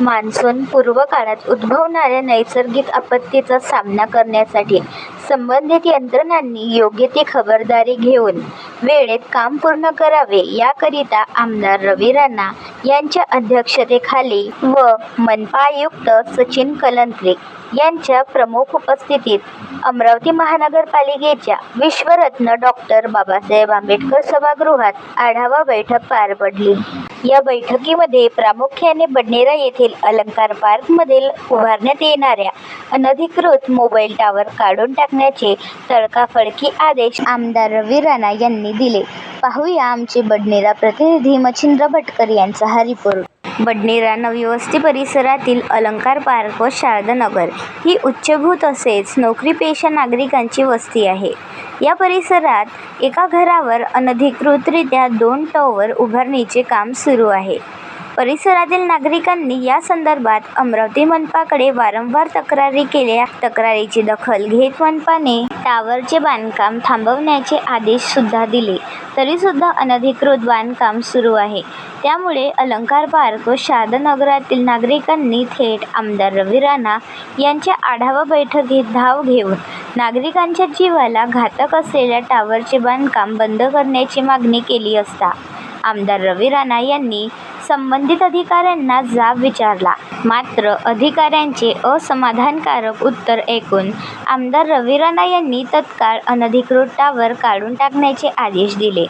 Monsoon पूर्व काळात उद्भवणाऱ्या नैसर्गिक आपत्तीचा सामना करण्यासाठी संबंधित यंत्रणांनी योग्य ती खबरदारी घेऊन वेळेत काम पूर्ण करावे याकरिता आमदार रवी राणा यांच्या अध्यक्षतेखाली व मनपा आयुक्त सचिन कलंत्रे यांच्या प्रमुख उपस्थितीत अमरावती महानगरपालिकेच्या विश्वरत्न डॉक्टर बाबासाहेब आंबेडकर सभागृहात आढावा बैठक पार पडली. या बैठकीमध्ये प्रामुख्याने बडनेरा येथील अलंकार पार्कमधील उभारण्यात येणाऱ्या अनधिकृत मोबाईल टावर काढून टाकण्याचे तडकाफडकी आदेश आमदार रवी राणा यांनी दिले. पाहूया आमचे बडनेरा प्रतिनिधी मच्छिंद्र भटकर यांचा हा रिपोर्ट बडनेरा नववस्ती परिसरातील अलंकार पार्क व शारदानगर ही उच्चभूत तसेच नोकरीपेशा नागरिकांची वस्ती आहे. या परिसरात एका घरावर अनधिकृतरित्या दोन टॉवर उभारणीचे काम सुरू आहे. परिसरातील नागरिकांनी या संदर्भात अमरावती मनपाकडे वारंवार तक्रारी केल्या. तक्रारीची दखल घेत मनपाने टावरचे बांधकाम थांबवण्याचे आदेश सुद्धा दिले. तरीसुद्धा अनधिकृत बांधकाम सुरू आहे. त्यामुळे अलंकार पार्क व शारदानगरातील नागरिकांनी थेट आमदार रवी राणा यांच्या आढावा बैठकीत धाव घेऊन नागरिकांच्या जीवाला घातक असलेल्या टावरचे बांधकाम बंद करण्याची मागणी केली असता आमदार रवी राणा यांनी संबंधित अधिकाऱ्यांना जाब विचारला. मात्र अधिकाऱ्यांचे असमाधानकारक उत्तर ऐकून आमदार रवी राणा यांनी तत्काळ अनधिकृत टावर काढून टाकण्याचे आदेश दिले.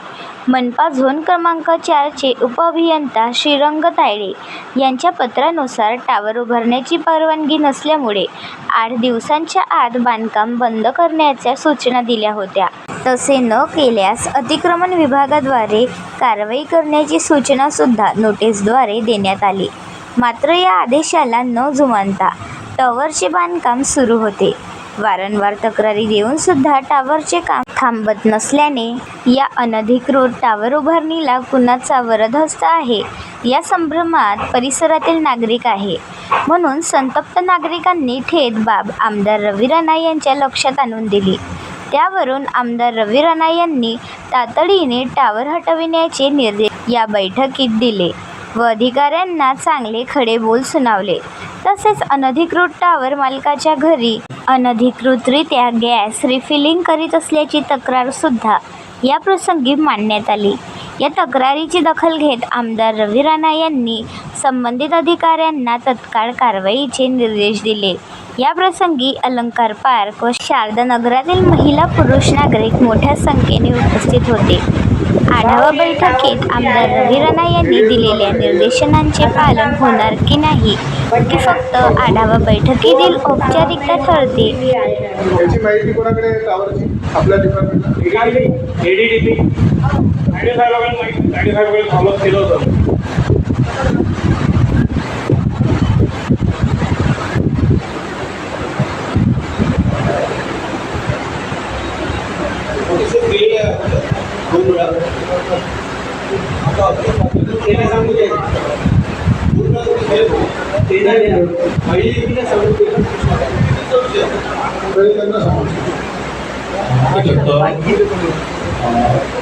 मनपा झोन क्रमांक चारचे उपअभियंता श्रीरंग तायडे यांच्या पत्रानुसार टावर उभारण्याची परवानगी नसल्यामुळे आठ दिवसांच्या आत बांधकाम बंद करण्याच्या सूचना दिल्या होत्या. तसे न केल्यास अतिक्रमण विभागाद्वारे कारवाई करण्याची सूचनासुद्धा नोटीसद्वारे देण्यात आली. मात्र या आदेशाला न जुमानता टॉवरचे बांधकाम सुरू होते. वारंवार तक्रारी देऊन सुद्धा टावरचे काम थांबत नसल्याने या अनधिकृत टावर उभारणीला कुणाचा वरदहस्त आहे या संभ्रमात परिसरातील नागरिक आहे. म्हणून संतप्त नागरिकांनी थेट बाब आमदार रवी राणा यांच्या लक्षात आणून दिली. त्यावरून आमदार रवी राणा यांनी तातडीने टावर हटविण्याचे निर्देश या बैठकीत दिले व अधिकाऱ्यांना चांगले खडे बोल सुनावले. तसेच अनधिकृत टावर मालकाच्या घरी अनधिकृतरित्या गॅस रिफिलिंग करीत असल्याची तक्रारसुद्धा या प्रसंगी मांडण्यात आली. या तक्रारीची दखल घेत आमदार रवी राणा यांनी संबंधित अधिकाऱ्यांना तत्काळ कारवाईचे निर्देश दिले. या प्रसंगी अलंकार पार्क व शारदा नगरातील महिला पुरुष नागरिक मोठ्या संख्येने उपस्थित होते. आढावा बैठकीत आमदार रवी राणा यांनी दिलेल्या निर्देशनांचे पालन होणार की नाही की फक्त आढावा बैठकीतील औपचारिकता ठरते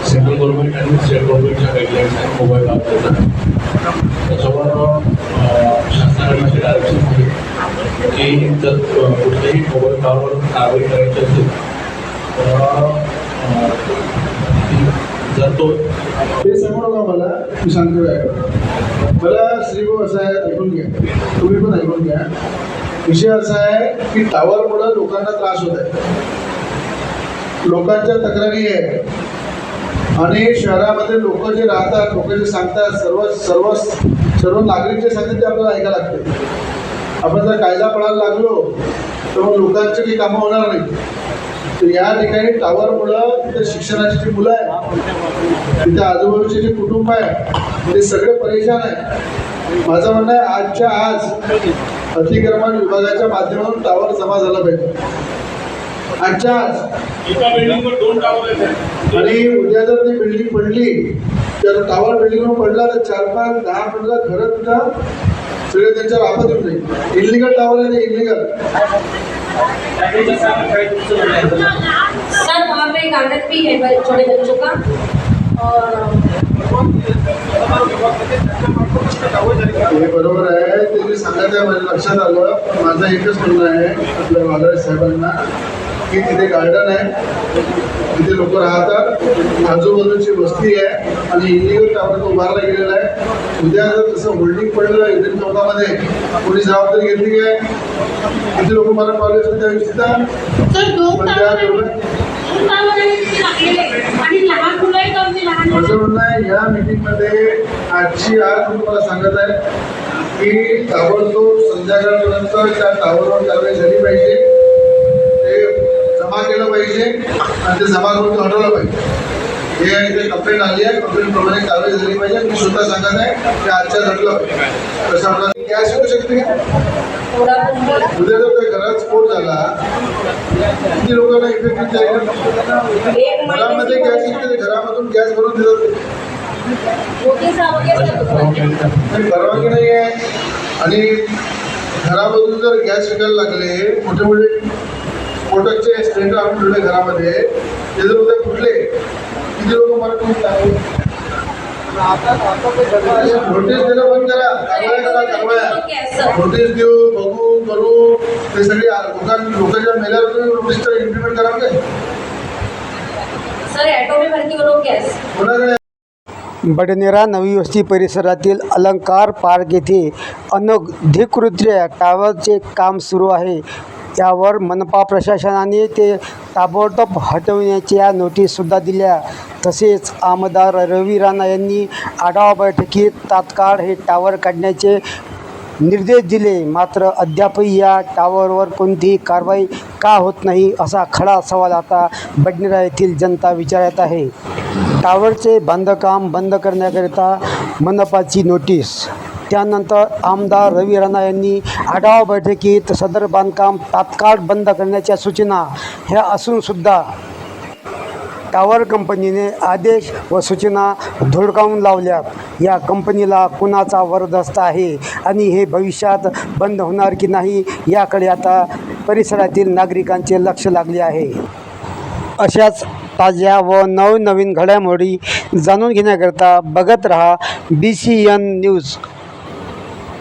सेंट्रल गव्हर्नमेंट आणि स्टेट गव्हर्नमेंटच्या गाईडलाईन्स आहेत मोबाईल वापरायचा त्याच्यावर अं, शासनाकडे असे डायरेक्शन आहे की जर कुठल्याही मोबाईल टॉवरवर कारवाई करायची असेल तर जातो. ते सांगू नका मला मी सांगतो आहे मला श्रीभाऊ असं आहे ऐकून घ्या. तुम्ही पण ऐकून घ्या. विषय असा आहे की टावरमुळं लोकांना त्रास होत आहे. लोकांच्या तक्रारी आहे आणि शहरामध्ये लोक जे राहतात लोक जे सांगतात सर्व सर्व सर्व नागरिक जे सांगतात ते आपल्याला ऐकायला लागते. आपण जर कायदा पडायला लागलो तर मग लोकांची काही कामं होणार नाही तर या ठिकाणी टावरमुळं तिथे शिक्षणाची जी मुलं आहे तिथे आजूबाजूचे जे कुटुंब आहे ते सगळे परेशान आहे माझं म्हणणं आहे आजच्या आज अतिक्रमण विभागाच्या माध्यमातून टावर जमा झाला पाहिजे. आजच्या आज. एका बिल्डिंगवर दोन टावर आहेत. आणि उद्या जर ती बिल्डिंग पडली तर टावर बिल्डिंगवर पडला तर चार पाच दहा पंधरा घरं सगळे त्यांच्या वापस येऊन जाईल इलिगल टावर आहे ते इलिगल सर वहाँ पे आनंद भी है छोटे बच्चों का। और हे बरोबर आहे ते जे सांगत आहे माझ्या लक्षात आलं. माझं एकच म्हणणं आहे आपल्या वादळ साहेबांना. की तिथे गार्डन आहे. तिथे लोक राहतात. आजूबाजूची वस्ती आहे. आणि इलिगल टावर तो उभारला गेलेला आहे. उद्या जर तसं होल्डिंग पडलं युनियन चौकामध्ये कोणी जबाबदारी घेतली काय? किती लोक मला पावले असते त्या लहान माझं म्हणणं आहे या मीटिंगमध्ये आजची आज मी तुम्हाला सांगत आहे की ताबडतोब संध्याकाळपर्यंत त्या टावरवर कारवाई झाली पाहिजे. जमा केलं पाहिजे आणि ते जमा करून हटवलं पाहिजे. हे इथे कंप्लेंट आली आहे. कंप्लेंटप्रमाणे कारवाई झाली पाहिजे. मी स्वतः सांगत आहे ते आजच्या घडलं पाहिजे. तसं आपलं गॅस येऊ शकते उद्या जर त्या घरात स्फोट झाला किती लोकांना इफेक्ट घरामध्ये गॅस येते घरामधून गॅस भरून दिलं आणि परवानगी नाही आहे. आणि घरामधून जर गॅस विकायला लागले मोठे मोठे स्फोटकचे सिलेंडर आणून ठेवले घरामध्ये. ते जर उद्या फुटले किती लोक मरतील? नोटीस देणं बंद करा. कारवाया करा कारवाया. नोटीस देऊ बघू करू. ते सगळे लोकां लोकांच्या मेल्यावर तुम्ही नोटीस इम्प्लिमेंट करा काय सर ऑटो में भरती वो लोग गैस. कोणाकडे बडनेरा नवी वस्ती परिसरातील अलंकार पार्क येथे अनधिकृत्य टावरचे काम सुरू आहे. त्यावर मनपा प्रशासनाने ते ताबडतोब हटवण्याच्या नोटीससुद्धा दिल्या. तसेच आमदार रवी राणा यांनी आढावा बैठकीत तात्काळ हे टावर काढण्याचे निर्देश दिले. मात्र अद्यापही या टावरवर कोणतीही कारवाई का होत नाही असा खडा सवाल आता बडनेरा येथील जनता विचारत आहे. टावरचे बांधकाम बंद करण्याकरिता मनपाची नोटीस त्यानंतर आमदार रवी राणा यांनी आढावा बैठकीत सदर बांधकाम तात्काळ बंद करण्याच्या सूचना ह्या असूनसुद्धा टावर कंपनीने आदेश व सूचना धुडकावून लावल्यात. या कंपनीला कुणाचा वरदस्त आहे आणि हे भविष्यात बंद होणार की नाही याकडे आता परिसरातील नागरिकांचे लक्ष लागले आहे. अशाच ताज्या व नवनवीन घडामोडी जाणून घेण्याकरता बघत रहा बी सी एन न्यूज